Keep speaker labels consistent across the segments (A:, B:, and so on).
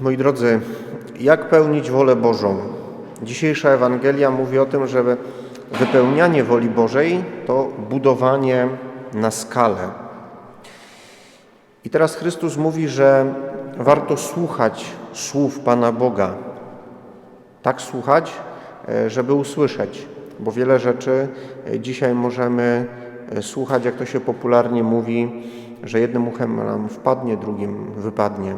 A: Moi drodzy, jak pełnić wolę Bożą? Dzisiejsza Ewangelia mówi o tym, że wypełnianie woli Bożej to budowanie na skalę. I teraz Chrystus mówi, że warto słuchać słów Pana Boga. Tak słuchać, e, żeby usłyszeć, bo wiele rzeczy e, dzisiaj możemy e, słuchać, jak to się popularnie mówi, że jednym uchem nam wpadnie, drugim wypadnie.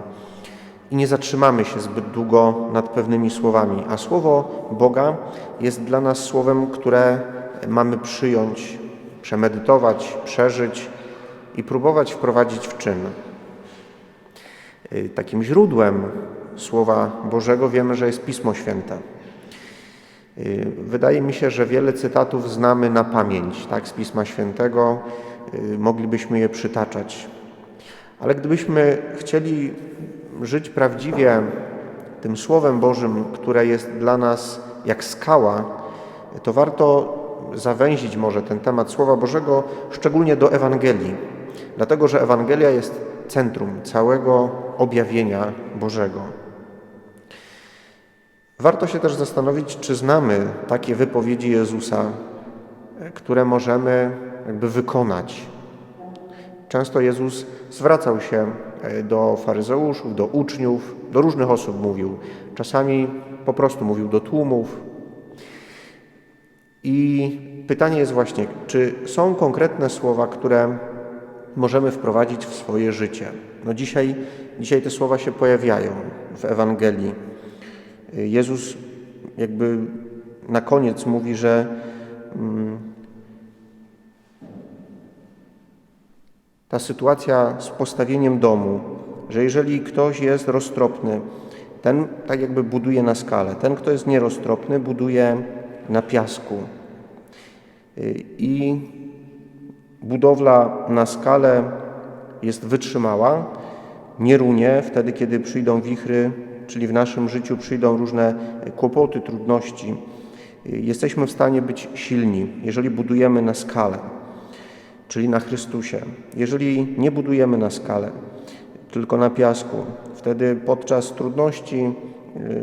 A: I nie zatrzymamy się zbyt długo nad pewnymi słowami, a słowo Boga jest dla nas słowem, które mamy przyjąć, przemedytować, przeżyć i próbować wprowadzić w czyn. Y, Takim źródłem Słowa Bożego wiemy, że jest Pismo Święte. Y, Wydaje mi się, że wiele cytatów znamy na pamięć, tak, z Pisma Świętego, y, moglibyśmy je przytaczać. Ale gdybyśmy chcieli żyć prawdziwie tym Słowem Bożym, które jest dla nas jak skała, to warto zawęzić może ten temat Słowa Bożego szczególnie do Ewangelii, dlatego że Ewangelia jest centrum całego objawienia Bożego. Warto się też zastanowić, czy znamy takie wypowiedzi Jezusa, które możemy jakby wykonać. Często Jezus zwracał się e, do faryzeuszów, do uczniów, do różnych osób mówił. Czasami po prostu mówił do tłumów. I pytanie jest właśnie, czy są konkretne słowa, które możemy wprowadzić w swoje życie? No dzisiaj, dzisiaj te słowa się pojawiają w Ewangelii. Jezus jakby na koniec mówi, że ta sytuacja z postawieniem domu, że jeżeli ktoś jest roztropny, ten tak jakby buduje na skalę, ten, kto jest nieroztropny, buduje na piasku. I budowla na skalę jest wytrzymała, nie runie wtedy, kiedy przyjdą wichry, czyli w naszym życiu przyjdą różne kłopoty, trudności. Jesteśmy w stanie być silni, jeżeli budujemy na skalę czyli na Chrystusie. Jeżeli nie budujemy na skalę, tylko na piasku, wtedy podczas trudności,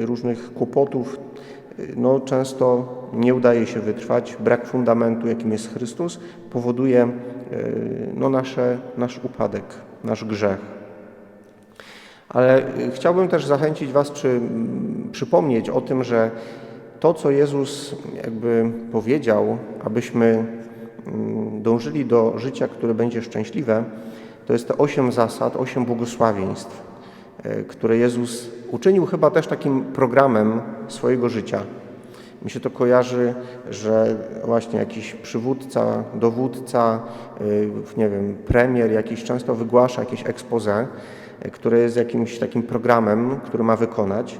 A: y, różnych kłopotów, y, no często nie udaje się wytrwać. Brak fundamentu, jakim jest Chrystus, powoduje y, no, nasze, nasz upadek, nasz grzech. Ale chciałbym też zachęcić Was, czy przypomnieć o tym, że to, co Jezus jakby powiedział, abyśmy dążyli do życia, które będzie szczęśliwe, to jest te osiem zasad, osiem błogosławieństw, e, które Jezus uczynił chyba też takim programem swojego życia. Mi się to kojarzy, że właśnie jakiś przywódca, dowódca, e, nie wiem, premier jakiś często wygłasza jakieś expose, e, które jest jakimś takim programem, który ma wykonać.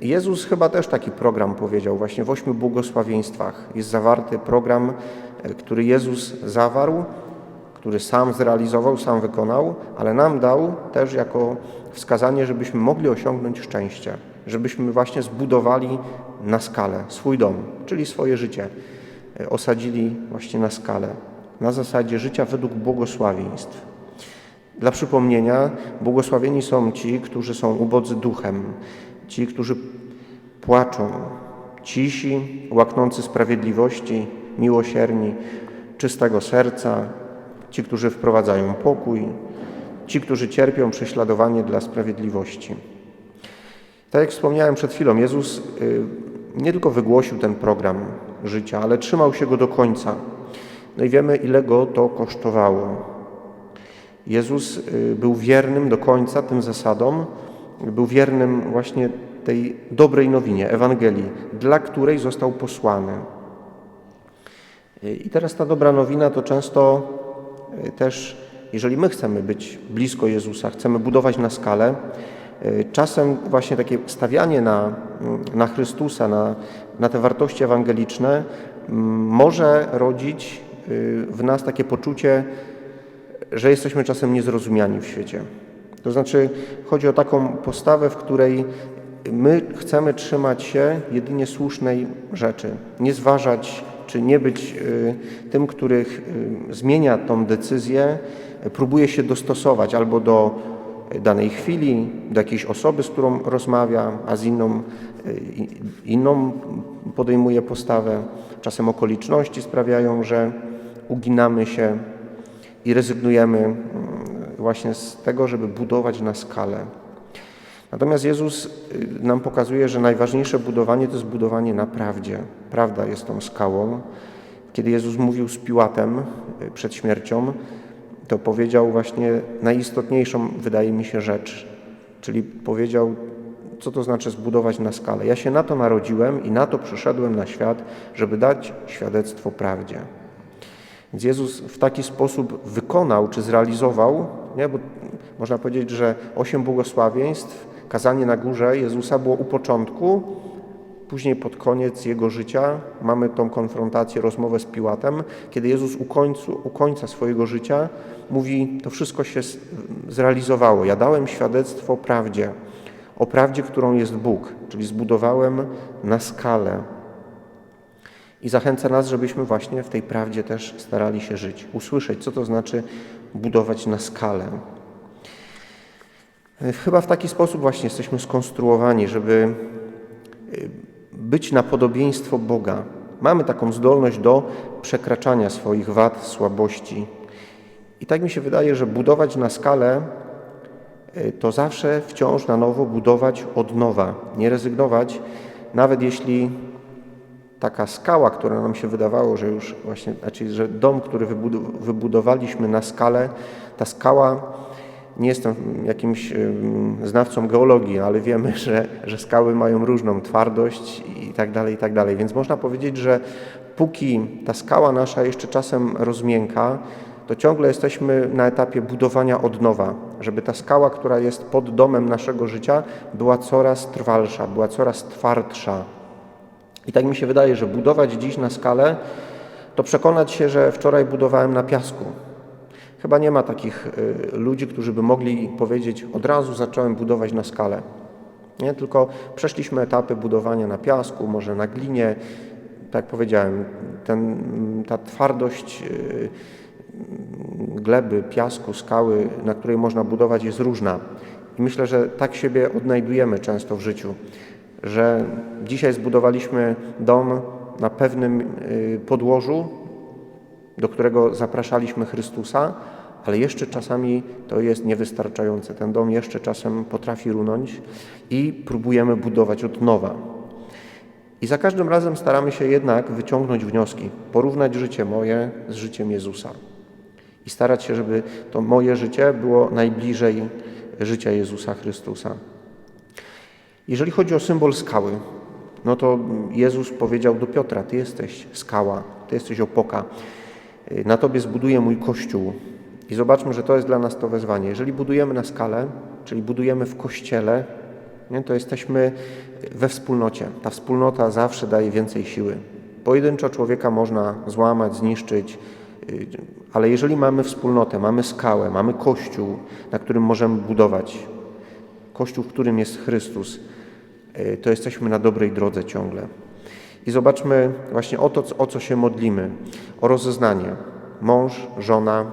A: Jezus chyba też taki program powiedział, właśnie w ośmiu błogosławieństwach jest zawarty program, który Jezus zawarł, który sam zrealizował, sam wykonał, ale nam dał też jako wskazanie, żebyśmy mogli osiągnąć szczęście, żebyśmy właśnie zbudowali na skalę swój dom, czyli swoje życie, osadzili właśnie na skalę, na zasadzie życia według błogosławieństw. Dla przypomnienia, błogosławieni są ci, którzy są ubodzy duchem, ci, którzy płaczą, cisi, łaknący sprawiedliwości, miłosierni, czystego serca, ci, którzy wprowadzają pokój, ci, którzy cierpią prześladowanie dla sprawiedliwości. Tak jak wspomniałem przed chwilą, Jezus y, nie tylko wygłosił ten program życia, ale trzymał się go do końca. No i wiemy, ile go to kosztowało. Jezus y, był wiernym do końca tym zasadom, był wiernym właśnie tej dobrej nowinie, Ewangelii, dla której został posłany. I teraz ta dobra nowina to często y, też, jeżeli my chcemy być blisko Jezusa, chcemy budować na skalę, y, czasem właśnie takie stawianie na, na Chrystusa, na, na te wartości ewangeliczne może rodzić w nas takie poczucie, że jesteśmy czasem niezrozumiani w świecie. To znaczy, chodzi o taką postawę, w której my chcemy trzymać się jedynie słusznej rzeczy, nie zważać, czy nie być y, tym, których y, zmienia tą decyzję, próbuje się dostosować albo do danej chwili, do jakiejś osoby, z którą rozmawia, a z inną, inną podejmuje postawę. Czasem okoliczności sprawiają, że uginamy się i rezygnujemy mm, właśnie z tego, żeby budować na skalę. Natomiast Jezus y, nam pokazuje, że najważniejsze budowanie to jest budowanie na prawdzie. Prawda jest tą skałą. Kiedy Jezus mówił z Piłatem y, przed śmiercią, to powiedział właśnie najistotniejszą, wydaje mi się, rzecz. Czyli powiedział, co to znaczy zbudować na skalę. Ja się na to narodziłem i na to przyszedłem na świat, żeby dać świadectwo prawdzie. Więc Jezus w taki sposób wykonał czy zrealizował, nie? bo można powiedzieć, że osiem błogosławieństw, kazanie na górze Jezusa było u początku, później pod koniec Jego życia mamy tą konfrontację, rozmowę z Piłatem, kiedy Jezus u, końcu, u końca swojego życia mówi, to wszystko się zrealizowało. Ja dałem świadectwo prawdzie, o prawdzie, którą jest Bóg, czyli zbudowałem na skalę. I zachęca nas, żebyśmy właśnie w tej prawdzie też starali się żyć, usłyszeć, co to znaczy budować na skalę. Chyba w taki sposób właśnie jesteśmy skonstruowani, żeby y, być na podobieństwo Boga. Mamy taką zdolność do przekraczania swoich wad, słabości. I tak mi się wydaje, że budować na skalę y, to zawsze wciąż na nowo budować od nowa, nie rezygnować, nawet jeśli taka skała, która nam się wydawało, że już właśnie, znaczy, że dom, który wybudowaliśmy na skalę, ta skała, nie jestem jakimś znawcą geologii, ale wiemy, że, że skały mają różną twardość i tak dalej, i tak dalej. Więc można powiedzieć, że póki ta skała nasza jeszcze czasem rozmięka, to ciągle jesteśmy na etapie budowania od nowa, żeby ta skała, która jest pod domem naszego życia, była coraz trwalsza, była coraz twardsza, i tak mi się wydaje, że budować dziś na skalę, to przekonać się, że wczoraj budowałem na piasku. Chyba nie ma takich y, ludzi, którzy by mogli powiedzieć, od razu zacząłem budować na skalę. Nie? Tylko przeszliśmy etapy budowania na piasku, może na glinie. Tak jak powiedziałem, ten, ta twardość y, gleby, piasku, skały, na której można budować, jest różna. I myślę, że tak siebie odnajdujemy często w życiu że dzisiaj zbudowaliśmy dom na pewnym y, podłożu, do którego zapraszaliśmy Chrystusa, ale jeszcze czasami to jest niewystarczające. Ten dom jeszcze czasem potrafi runąć i próbujemy budować od nowa. I za każdym razem staramy się jednak wyciągnąć wnioski, porównać życie moje z życiem Jezusa i starać się, żeby to moje życie było najbliżej życia Jezusa Chrystusa. Jeżeli chodzi o symbol skały, no to Jezus powiedział do Piotra: Ty jesteś skała, ty jesteś opoka. Na tobie zbuduję mój kościół. I zobaczmy, że to jest dla nas to wezwanie. Jeżeli budujemy na skalę, czyli budujemy w kościele, nie, to jesteśmy we wspólnocie. Ta wspólnota zawsze daje więcej siły. Pojedynczo człowieka można złamać, zniszczyć, y, ale jeżeli mamy wspólnotę, mamy skałę, mamy kościół, na którym możemy budować, kościół, w którym jest Chrystus, Y, to jesteśmy na dobrej drodze ciągle. I zobaczmy właśnie o to, o co się modlimy. O rozeznanie. Mąż, żona,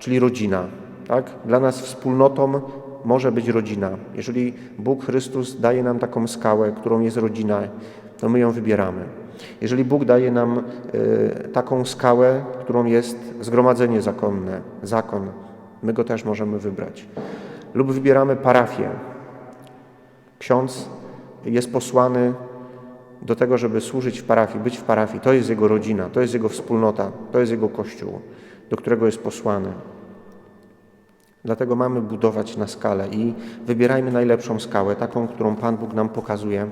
A: czyli rodzina. Tak? Dla nas wspólnotą może być rodzina. Jeżeli Bóg Chrystus daje nam taką skałę, którą jest rodzina, to my ją wybieramy. Jeżeli Bóg daje nam y, taką skałę, którą jest zgromadzenie zakonne, zakon, my go też możemy wybrać. Lub wybieramy parafię. Ksiądz jest posłany do tego, żeby służyć w parafii, być w parafii. To jest jego rodzina, to jest jego wspólnota, to jest jego kościół, do którego jest posłany. Dlatego mamy budować na skalę i wybierajmy najlepszą skałę, taką, którą Pan Bóg nam pokazuje.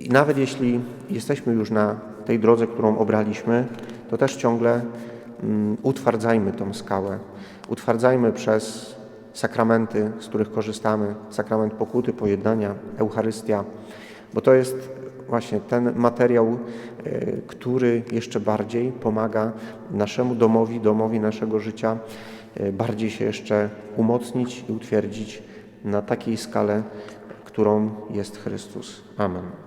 A: I nawet jeśli jesteśmy już na tej drodze, którą obraliśmy, to też ciągle mm, utwardzajmy tą skałę. Utwardzajmy przez sakramenty, z których korzystamy, sakrament pokuty, pojednania, Eucharystia, bo to jest właśnie ten materiał, e, który jeszcze bardziej pomaga naszemu domowi, domowi naszego życia, e, bardziej się jeszcze umocnić i utwierdzić na takiej skale, którą jest Chrystus. Amen.